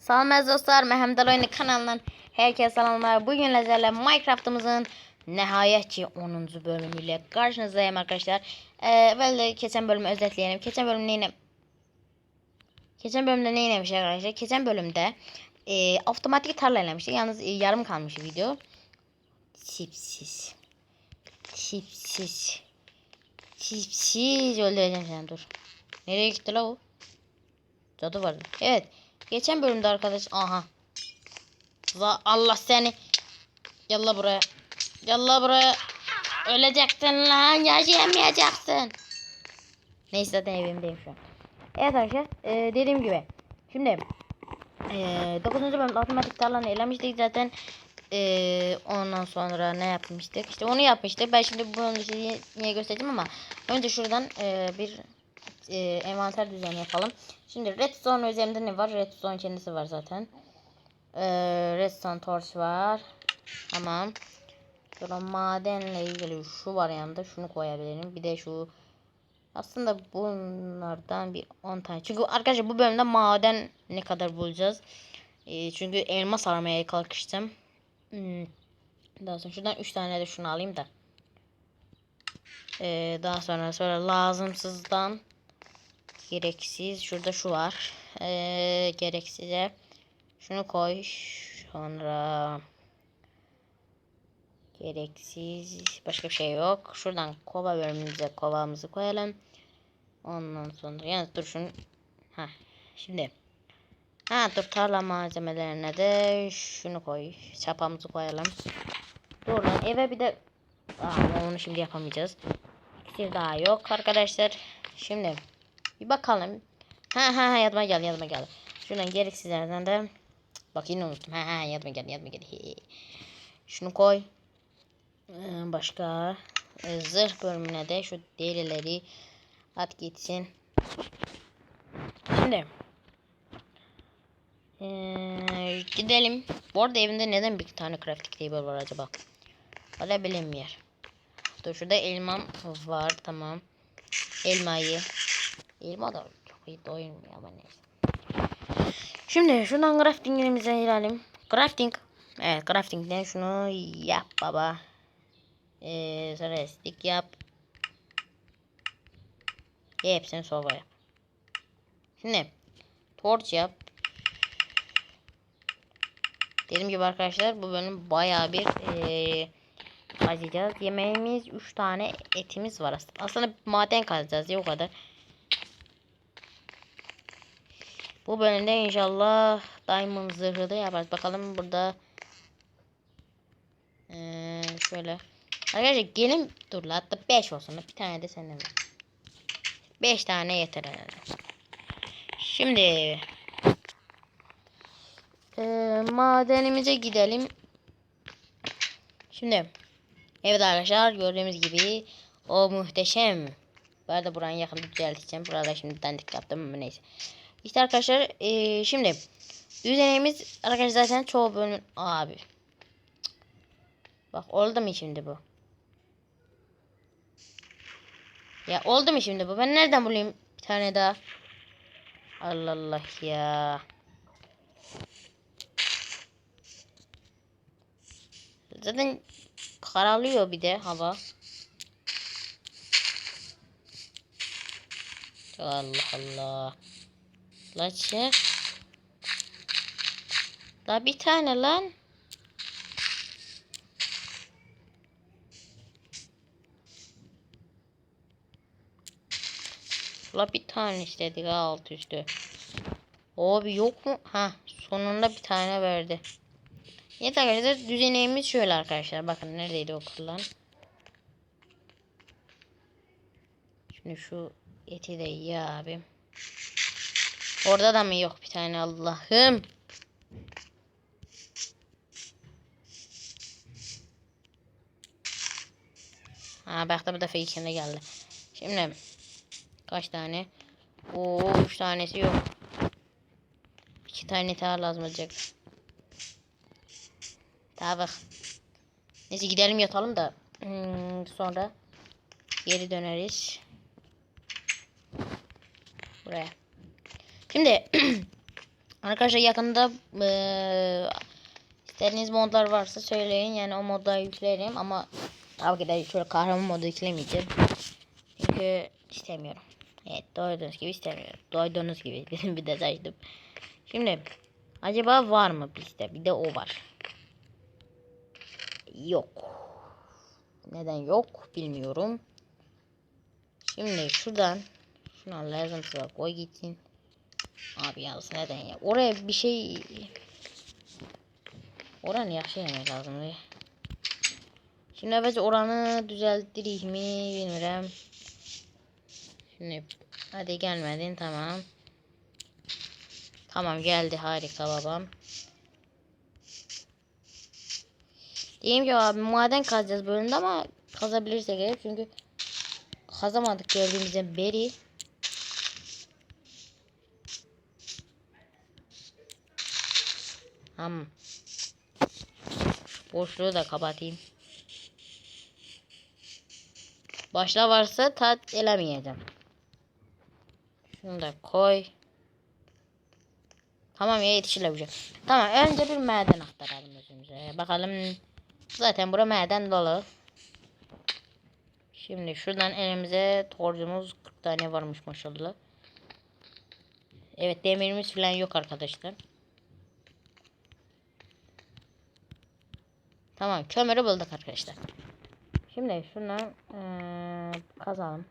Salam dostlar, Mehmet Oyunu kanalından herkese selamlar. Bugün sizlerle Minecraft'ımızın nihayet ki 10. bölümüyle karşınızdayım arkadaşlar. Ee, böyle geçen bölümü özetleyelim. Geçen bölüm neyine... Geçen bölümde ne inemiş arkadaşlar? Geçen bölümde e, otomatik tarla inemiştik. Yalnız e, yarım kalmış video. Tipsiz. Tipsiz. Tipsiz. Öldüreceğim seni dur. Nereye gitti la o? Cadı vardı. Evet. Geçen bölümde arkadaş. Aha. Allah seni. Yalla buraya. Yalla buraya. Öleceksin lan. Yaşayamayacaksın. Neyse zaten evimdeyim şu an. Evet arkadaşlar. e, dediğim gibi. Şimdi. E, 9. bölümde otomatik tarlanı elemiştik zaten. E, ondan sonra ne yapmıştık? İşte onu yapmıştık. Ben şimdi bunu niye göstereceğim ama önce şuradan e, bir e, envanter düzeni yapalım. Şimdi redstone üzerinde ne var? Redstone kendisi var zaten. E, redstone torch var. Tamam. Sonra madenle ilgili şu var yanında. Şunu koyabilirim. Bir de şu aslında bunlardan bir 10 tane. Çünkü arkadaşlar bu bölümde maden ne kadar bulacağız? E, çünkü elmas aramaya kalkıştım. Hmm. Daha sonra şuradan 3 tane de şunu alayım da. E, daha sonra sonra lazımsızdan gereksiz şurada şu var. E, gereksize şunu koy. Sonra gereksiz başka bir şey yok. Şuradan kova bölümümüze kovamızı koyalım. Ondan sonra yani dur şunu. Ha şimdi. Ha dur tarla malzemelerine de şunu koy. Çapamızı koyalım. Dur lan eve bir de Aa, onu şimdi yapamayacağız. İksir daha yok arkadaşlar. Şimdi bir bakalım. Ha ha ha yadıma geldi yadıma geldi. Şuradan gereksizlerden de bak yine unuttum. Ha ha yadıma geldi yadıma geldi. He. Şunu koy. Ee, başka e, zırh bölümüne de şu derileri at gitsin. Şimdi ee, gidelim. Bu arada evinde neden bir tane crafting table var acaba? Öyle bilinmiyor. Dur şurada elmam var tamam. Elmayı. Elma da çok iyi doyurmuyor ama neyse. Şimdi şuradan craftingimize ilerleyelim. Crafting. Evet craftingden şunu yap baba. Ee, sonra stick yap. Hepsini soba yap. Şimdi torch yap. Dediğim gibi arkadaşlar bu bölüm bayağı bir ee, kazacağız. Yemeğimiz 3 tane etimiz var aslında. Aslında maden kazacağız ya o kadar. Bu bölümde inşallah diamond zırhı da yaparız. Bakalım burada ee, şöyle Arkadaşlar gelin dur la hatta 5 olsun bir tane de senden ver. 5 tane yeter herhalde. Şimdi ee, madenimize gidelim. Şimdi evet arkadaşlar gördüğümüz gibi o muhteşem. Bu arada buranın yakında düzelteceğim. Burada şimdi dandik yaptım neyse. İşte arkadaşlar ee, şimdi düzenimiz arkadaşlar zaten çoğu bölüm abi. Bak oldu mu şimdi bu? Ya oldu mu şimdi bu? Ben nereden bulayım bir tane daha? Allah Allah ya. Zaten karalıyor bir de hava. Allah Allah. La çık. La bir tane lan. La bir tane istedik ha alt üstü. Abi yok mu? Ha sonunda bir tane verdi. Evet arkadaşlar düzenimiz şöyle arkadaşlar. Bakın neredeydi o kullan. Şimdi şu eti de ye abim. Orada da mı yok bir tane Allah'ım. Ha bak da bu defa ikine geldi. Şimdi kaç tane? Oo üç tanesi yok. İki tane daha lazım olacak. Daha bak. Neyse gidelim yatalım da hmm, sonra geri döneriz. Buraya. Şimdi Arkadaşlar yakında eee istediğiniz modlar varsa söyleyin. Yani o modları yüklerim ama tabii ki de şöyle kahraman modu yüklemeyeceğim. Çünkü istemiyorum. Evet doyduğunuz gibi istemiyorum. Doyduğunuz gibi dedim bir de saydım. Şimdi acaba var mı bizde? Bir de o var. Yok. Neden yok bilmiyorum. Şimdi şuradan şuna lazım koy gitsin. Abi yalnız neden ya? Oraya bir şey Oranı yaxşı yemək lazımdır. Şimdi əvvəlcə oranı düzəldirik mi bilmirəm. Şimdi hadi gelmedin tamam. Tamam geldi harika babam. Diyeyim ki abi maden kazacağız bölümde ama kazabilirsek eğer çünkü kazamadık geldiğimizden beri. Tamam. Boşluğu da kapatayım. Başla varsa tat elemeyeceğim. Şunu da koy. Tamam ya yetişilebilecek. Tamam önce bir maden aktaralım özümüze. Bakalım. Zaten bura maden dolu. Şimdi şuradan elimize torcumuz 40 tane varmış maşallah. Evet demirimiz falan yok arkadaşlar. Tamam kömürü bulduk arkadaşlar. Şimdi şunu eee, kazalım.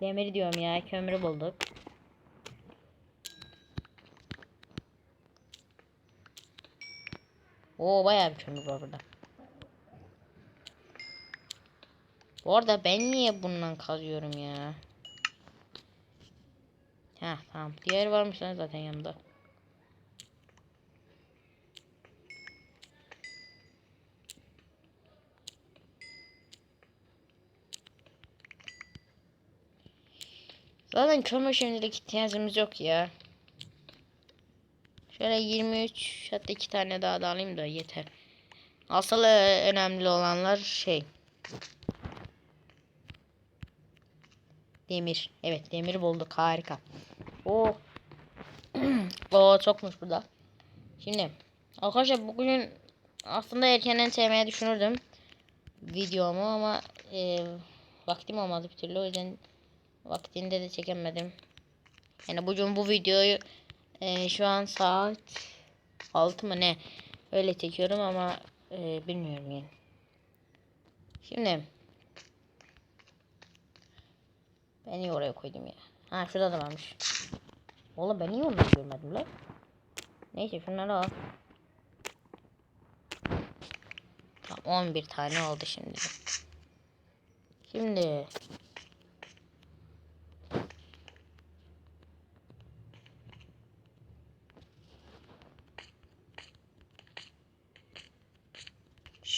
Demiri diyorum ya kömürü bulduk. Oo bayağı bir kömür var burada. Bu arada ben niye bundan kazıyorum ya? Heh tamam. Diğer varmış lan zaten yanımda. Zaten kömür şimdilik ihtiyacımız yok ya. Şöyle 23 hatta iki tane daha da alayım da yeter. Asıl e, önemli olanlar şey. Demir. Evet demir bulduk harika. Oo. Oo çokmuş burada. Şimdi arkadaşlar bugün aslında erkenden sevmeyi düşünürdüm videomu ama e, vaktim olmadı bir türlü o yüzden vaktinde de çekemedim. Yani bugün bu videoyu e, şu an saat 6 mı ne öyle çekiyorum ama e, bilmiyorum yani. Şimdi ben niye oraya koydum ya? Ha şurada da varmış. Oğlum ben niye onları görmedim lan? Neyse şunları al. Tamam 11 tane oldu şimdi. Şimdi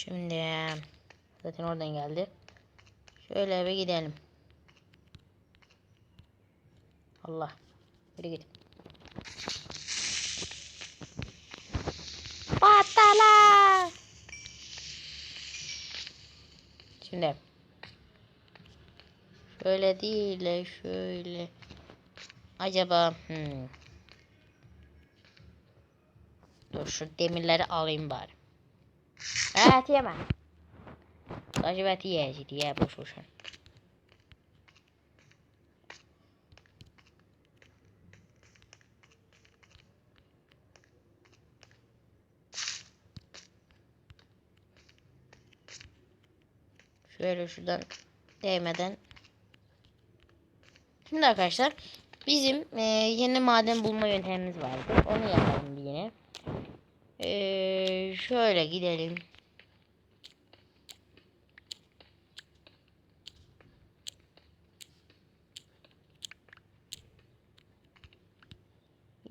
Şimdi zaten oradan geldi. Şöyle eve gidelim. Allah. Yürü git. Patala. Şimdi. Şöyle değil de şöyle. Acaba hmm. Dur şu demirleri alayım bari. Evet yeme. Sadece bet yiyecek ye boş boş. Şöyle şuradan değmeden. Şimdi arkadaşlar bizim e, yeni maden bulma yöntemimiz vardı. Onu yapalım bir yine. E, şöyle gidelim.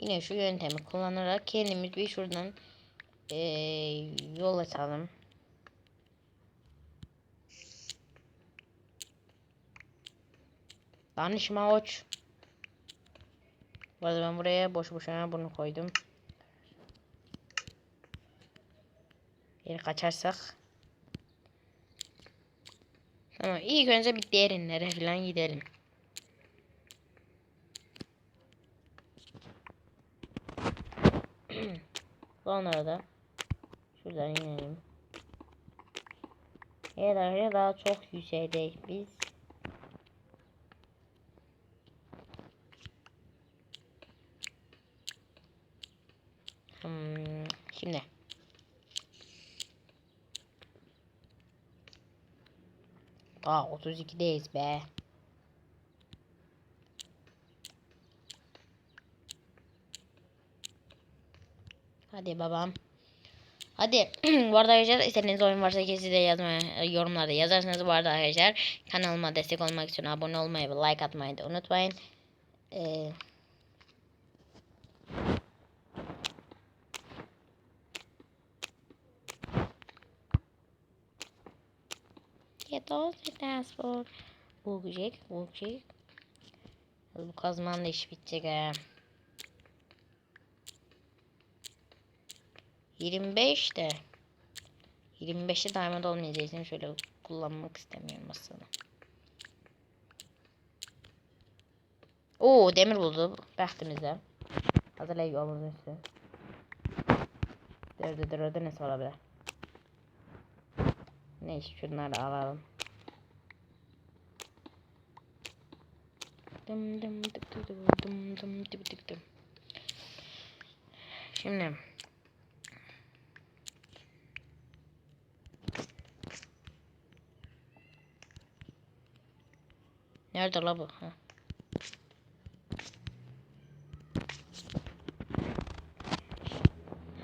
Yine şu yöntemi kullanarak kendimiz bir şuradan e, yol açalım. Danışma uç. Bu arada ben buraya boş boşuna bunu koydum. Bir kaçarsak. Tamam ilk önce bir derinlere falan gidelim. Sonra da şuradan inelim. Arkadaşlar daha çok yüksekteyiz biz. Hmm, şimdi. Aa 32'deyiz be. Hadi babam. Hadi bu arada arkadaşlar istediğiniz oyun varsa ki size yazmaya yorumlarda yazarsanız bu arada arkadaşlar kanalıma destek olmak için abone olmayı ve like atmayı da unutmayın. Ee, Get all the dashboard. Bulacak, bulacak. Bu kazmanla iş bitecek ha. 25 de 25'te diamond olmayacağı için şöyle kullanmak istemiyorum aslında. Oo demir buldu bəxtimizdə. Hazırlayıq yolumuzun üstü. Dur orada nəsə ola bilər. Neyse şunları alalım. Dım dım dık dık dım dım dık dık dım. Şimdi Nerede la bu? Ha.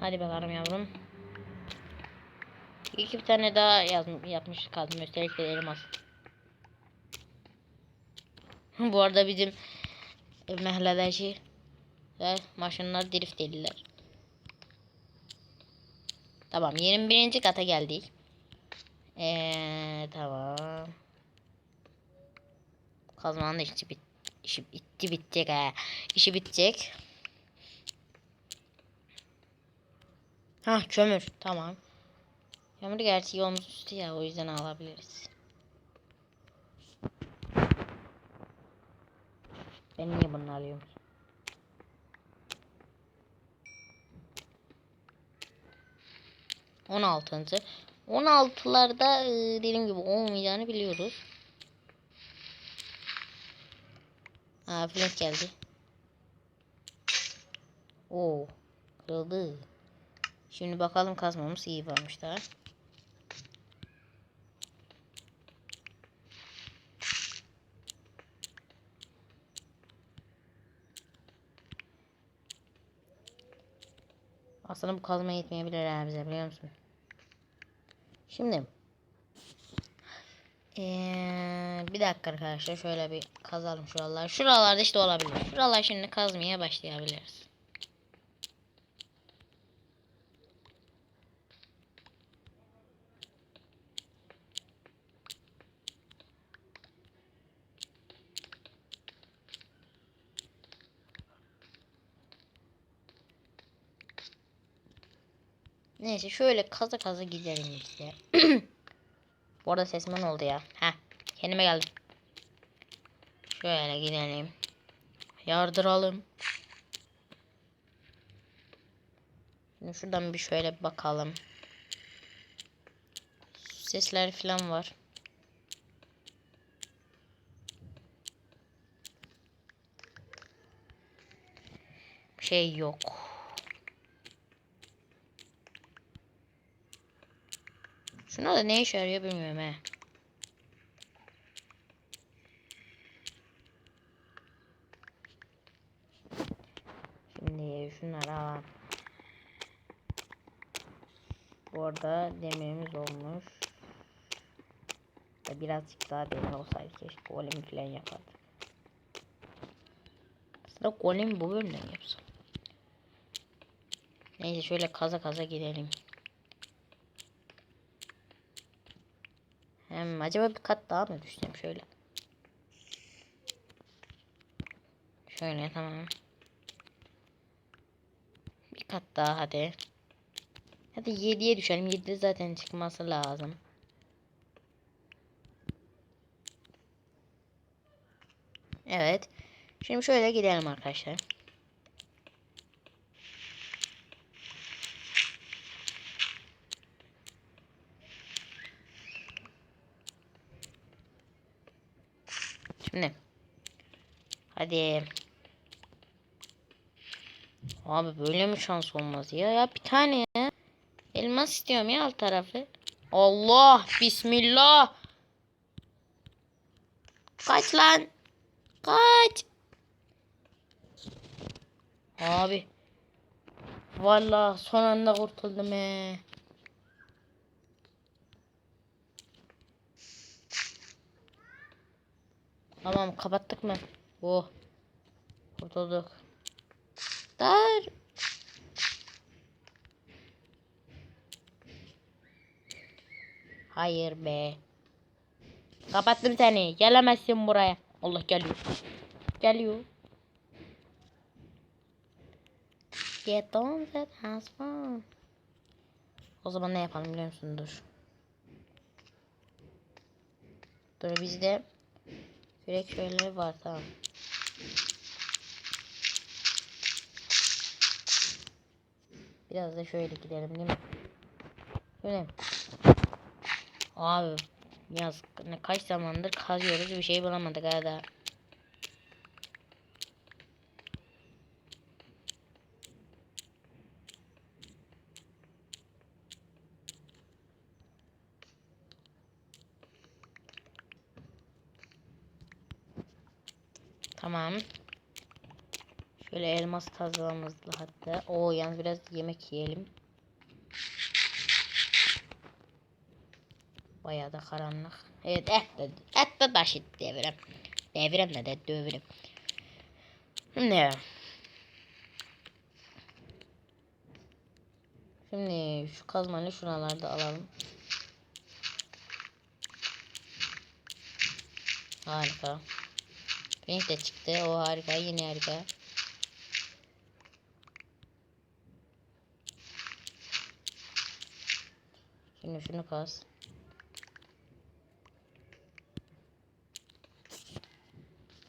Hadi bakalım yavrum. İki bir tane daha yazmış, yapmış kaldım. De elmas. bu arada bizim ve maşınlar drift edirlər. Tamam 21. kata geldik. Ee, tamam. Kazmanın işi, bit işi bitti bitecek ha. İşi bitecek. Ha kömür tamam. Kömür gerçi yolumuz üstü ya o yüzden alabiliriz. Ben niye bunu alıyorum? On altıncı. On altılarda e, dediğim gibi olmayacağını biliyoruz. Ha flint geldi. Oo kırıldı. Şimdi bakalım kazmamız iyi varmış daha. Aslında bu kazma yetmeyebilir ha bize biliyor musun? Şimdi ee, bir dakika arkadaşlar şöyle bir kazalım şuralar. Şuralarda işte olabilir. Şuralar şimdi kazmaya başlayabiliriz. Neyse şöyle kaza kaza gidelim işte. Bu arada sesime ne oldu ya? Heh. Kendime geldim. Şöyle gidelim. Yardıralım. Şimdi şuradan bir şöyle bakalım. Sesler falan var. Şey yok. Şuna da ne işe yarıyor bilmiyorum he. Şimdi şunları alalım. Bu arada demirimiz olmuş. Birazcık daha demir olsaydı keşke golem falan yapardık. Aslında golem bu bölümden yapsam. Neyse şöyle kaza kaza gidelim. Acaba bir kat daha mı düşsem şöyle. Şöyle tamam. Bir kat daha hadi. Hadi 7'ye düşelim. 7'de zaten çıkması lazım. Evet. Şimdi şöyle gidelim arkadaşlar. Şimdi. Hadi. Abi böyle mi şans olmaz ya? Ya bir tane ya. Elmas istiyorum ya alt tarafı. Allah bismillah. Kaç lan. Kaç. Abi. Vallahi son anda kurtuldum he. Tamam kapattık mı? Oh. Kurtulduk. Dar. Hayır be. Kapattım seni. Gelemezsin buraya. Allah geliyor. Geliyor. Get on that has. O zaman ne yapalım biliyor musun? Dur. Dur bizde Kürek şöyle var tamam. Biraz da şöyle gidelim değil mi? Şöyle. Abi yaz ne kaç zamandır kazıyoruz bir şey bulamadık hala. Tamam. Şöyle elmas kazmamızla hatta. O yalnız biraz yemek yiyelim. Bayağı da karanlık. Evet et de, et de taşıt devirem. Devirem de de dövürüm. Şimdi. Şimdi şu kazmayı şuralarda alalım. Harika. Renk de çıktı. O harika. Yine harika. Şimdi şunu kaz.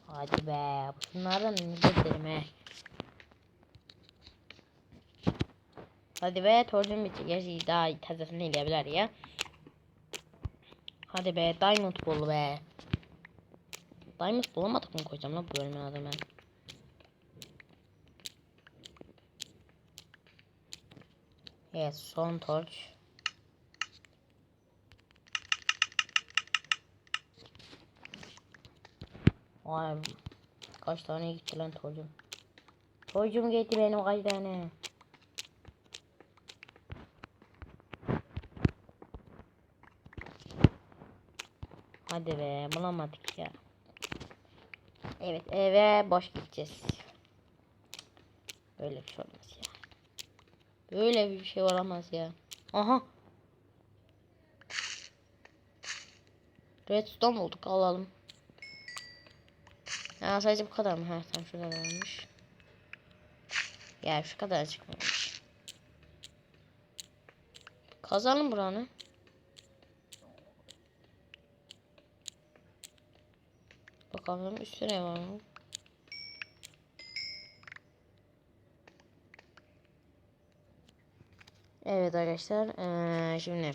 Hadi be. Bunlardan nefret ederim he. Hadi be. Torcum bitti. Gerçi daha tazesini ilebilir ya. Hadi be. Diamond bul be. Diamond bulamadık mı koyacağım lan bu bölümün adı ben. Evet son torç. Vay kaç tane gitti lan torcum. Torcum gitti benim kaç tane. Hadi be bulamadık ya. Evet eve boş gideceğiz. Böyle bir şey olmaz ya. Böyle bir şey olamaz ya. Aha. Redstone bulduk alalım. Ya sadece bu kadar mı? Ha tam şurada varmış. Ya şu kadar çıkmamış. Kazalım buranı. Bakalım üstüne mı? Evet arkadaşlar ee, şimdi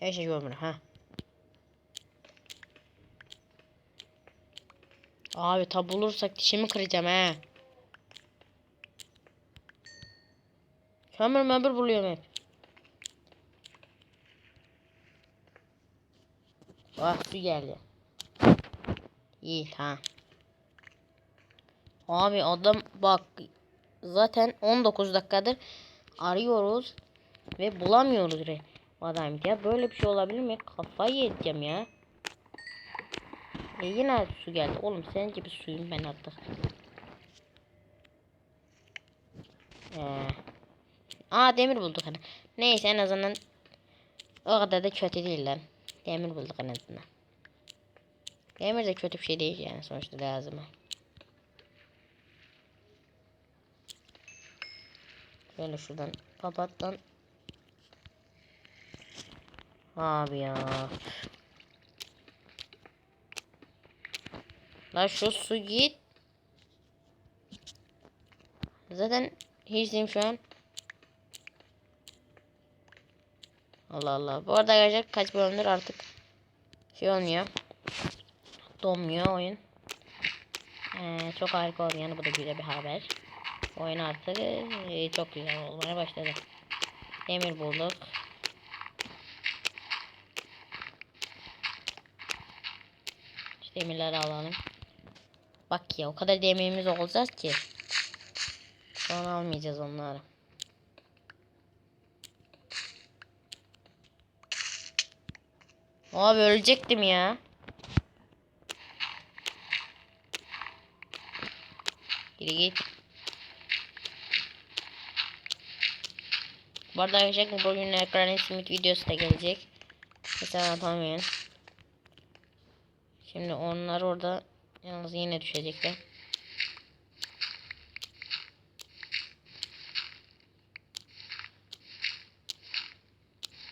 Her şey görmüyor ha. Abi tab bulursak dişimi kıracağım he. Kömür mömür buluyorum hep. Ah su geldi. İyi ha. Abi adam bak zaten 19 dakikadır arıyoruz ve bulamıyoruz. Adam ya böyle bir şey olabilir mi? Kafayı yiyeceğim ya. E yine su geldi. Oğlum senin gibi suyum ben artık. Ee. Aa demir bulduk hani. Neyse en azından o kadar da kötü değil lan. Demir bulduk en azından. Demir de kötü bir şey değil yani sonuçta lazım. Şöyle şuradan kapat lan. Abi ya. La şu su git. Zaten hiçim şu an. Allah Allah. Bu arada arkadaşlar kaç bölümdür artık şey olmuyor. Donmuyor oyun. Ee, çok harika oldu yani bu da güzel bir haber. Oyun artık e, çok güzel olmaya başladı. Demir bulduk. Şu demirleri alalım. Bak ya o kadar demirimiz olacak ki. Sonra almayacağız onları. Abi ölecektim ya. Geri git. Bu arada arkadaşlar bugün ekran simit videosu da gelecek. Mesela atamayın. Şimdi onlar orada yalnız yine düşecekler.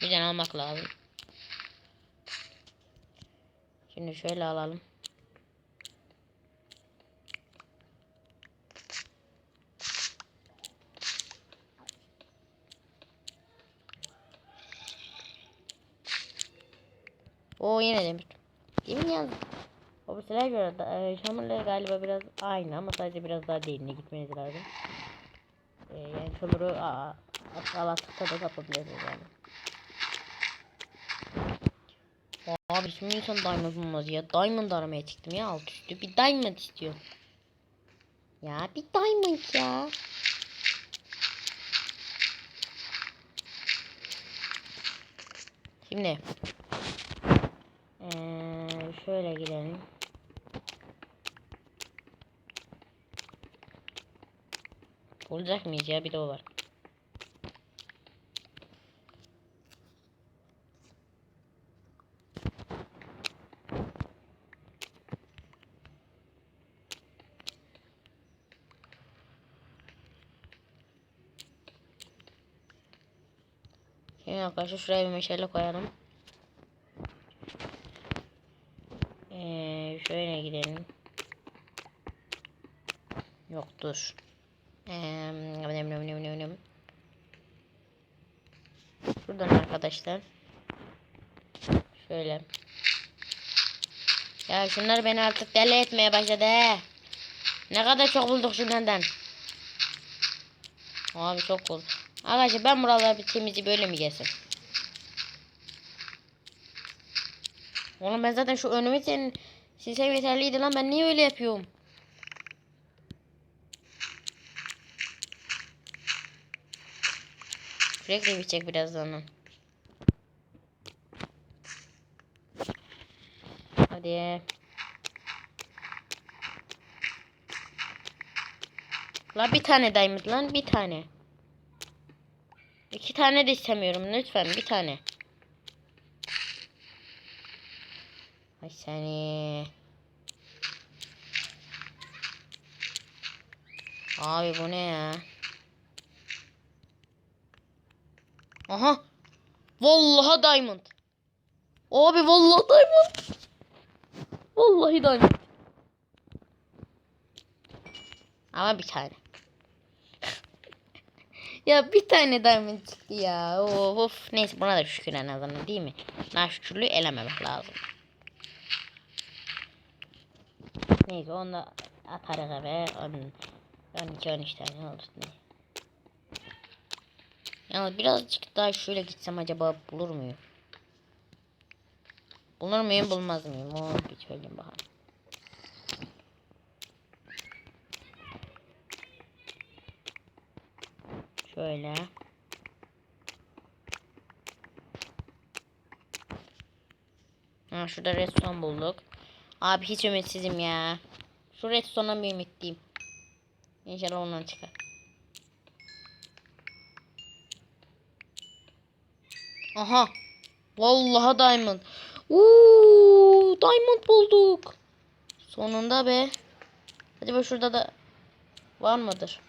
Güzel almak lazım. Şimdi şöyle alalım. O yine demir. Değil mi yazdım? O mesela göre e, galiba biraz aynı ama sadece biraz daha derine gitmeniz lazım. E, yani kömürü alattıkta da kapabiliriz yani. Abi şimdi insan diamond bulmaz ya. Diamond aramaya çıktım ya alt üstü. Bir diamond istiyor. Ya bir diamond ya. Şimdi. Ee, şöyle gidelim. Bulacak mıyız ya bir de o var. Şimdi arkadaşlar şuraya bir meşale koyalım. Ee, şöyle gidelim. Yok dur. Şuradan arkadaşlar. Şöyle. Ya şunlar beni artık deli etmeye başladı he. Ne kadar çok bulduk şunlardan. Abi çok cool. Arkadaşlar ben buraları bir temizliği böyle mi gelsin? Oğlum ben zaten şu önümü senin silsem yeterliydi lan ben niye öyle yapıyorum? Sürekli bitecek birazdan. Hadi. La bir tane diamond lan bir tane. İki tane de istemiyorum lütfen bir tane. Ay seni. Abi bu ne ya? Aha. Vallahi diamond. Abi vallahi diamond. Vallahi diamond. Ama bir tane. ya bir tane diamond çıktı ya. Of, of. Neyse buna da şükür en azından değil mi? Naşkürlüğü elememek lazım. Neyse onu da atarız eve. 12-13 tane oldu. Ne? Yani birazcık daha şöyle gitsem acaba bulur muyum? Bulur muyum bulmaz mıyım? O bir söyleyeyim bakalım. Şöyle. Ha şurada redstone bulduk. Abi hiç ümitsizim ya. Şu redstone'dan bir ümitliyim. İnşallah ondan çıkar. Aha. Vallahi diamond. Uuu, diamond bulduk. Sonunda be. Be şurada da var mıdır?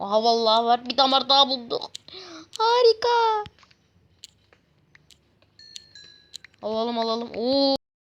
Aha vallahi var. Bir damar daha bulduk. Harika. Alalım alalım. Oo